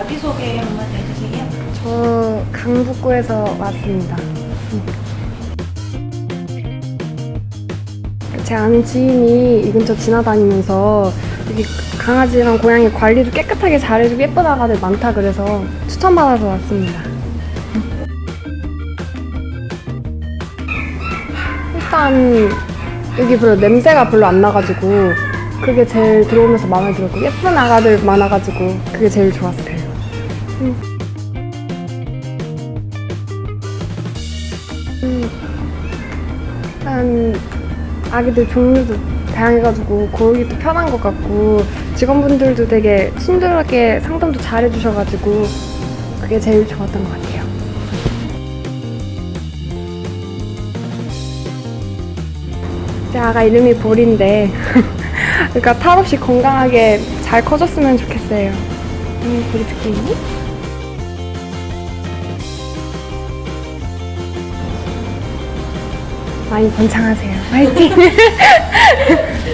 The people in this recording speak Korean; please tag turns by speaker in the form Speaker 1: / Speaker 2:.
Speaker 1: 자기소개 한번 해주세요.
Speaker 2: 저 강북구에서 왔습니다. 제 아는 지인이 이 근처 지나다니면서 여기 강아지랑 고양이 관리도 깨끗하게 잘해주고 예쁜 아가들 많다 그래서 추천받아서 왔습니다. 일단 여기 별로 냄새가 별로 안 나가지고 그게 제일 들어오면서 마음에 들었고 예쁜 아가들 많아가지고 그게 제일 좋았어요. 일단 아기들 종류도 다양해가지고 고르기도 편한 것 같고 직원분들도 되게 친절하게 상담도 잘해주셔가지고 그게 제일 좋았던 것 같아요. 제 아가 이름이 볼인데 그러니까 탈 없이 건강하게 잘 커졌으면 좋겠어요. 음, 볼이 듣고 있니? 많이 번창하세요. 화이팅!